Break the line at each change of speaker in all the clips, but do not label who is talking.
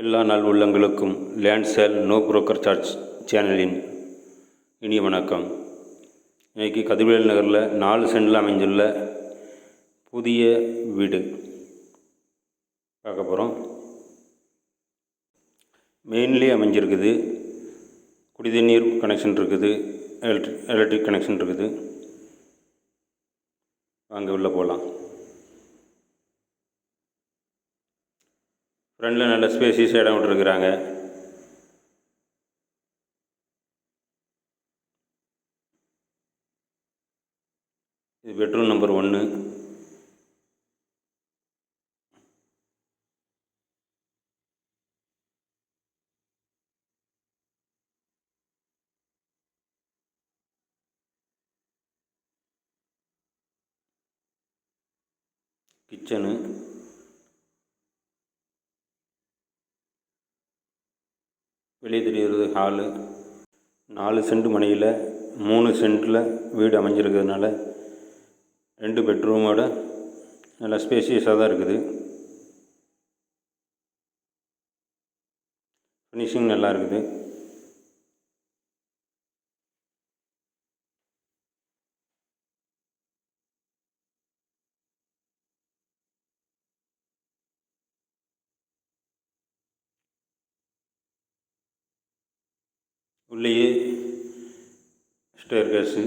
எல்லா நல் உள்ளங்களுக்கும் land sale no broker charge சேனலின் இனிய வணக்கம். இன்றைக்கி கதிர்வேல் நகரில் நாலு சென்டில் அமைஞ்சுள்ள புதிய வீடு பார்க்க போகிறோம் மெயின்லி அமைஞ்சிருக்குது. குடிதண்ணீர் கனெக்ஷன் இருக்குது. எலக்ட்ரிக் எலக்ட்ரிக் கனெக்ஷன் இருக்குது. அங்கே உள்ளே போகலாம் ஃப்ரண்டில் நல்ல ஸ்பேசியஸ் இடம் விட்டுருக்குறாங்க. இது பெட்ரூம் நம்பர் ஒன்று கிச்சனு வெளியே தெரிகிறது ஹாலு. நாலு சென்ட் மனையில் மூணு சென்ட்டில் வீடு அமைஞ்சிருக்கிறதுனால ரெண்டு பெட்ரூமோட நல்லா ஸ்பேசியஸாக தான் இருக்குது. ஃபினிஷிங் நல்லா இருக்குது. உள்ளேயே ஸ்டேர் கேஸு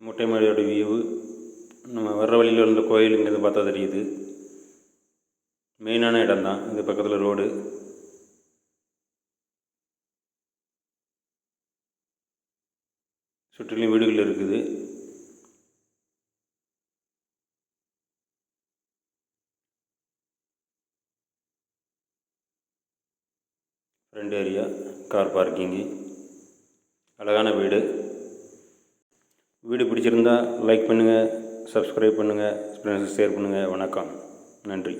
முட்டை மாடியோட வியூவு நம்ம வர்ற வழியில் இருந்த கோயில் இங்கேருந்து பார்த்தா தெரியுது. மெயினான இடம் தான் இந்த பக்கத்தில் ரோடு. சுற்றிலும் வீடுகள் இருக்குது. ஃப்ரண்ட் ஏரியா கார் பார்க்கிங்கு அழகான வீடு. வீடு பிடிச்சிருந்தா லைக் பண்ணுங்கள் சப்ஸ்கிரைப் பண்ணுங்கள் ஃப்ரெண்ட்ஸுக்கு ஷேர் பண்ணுங்கள் வணக்கம். நன்றி.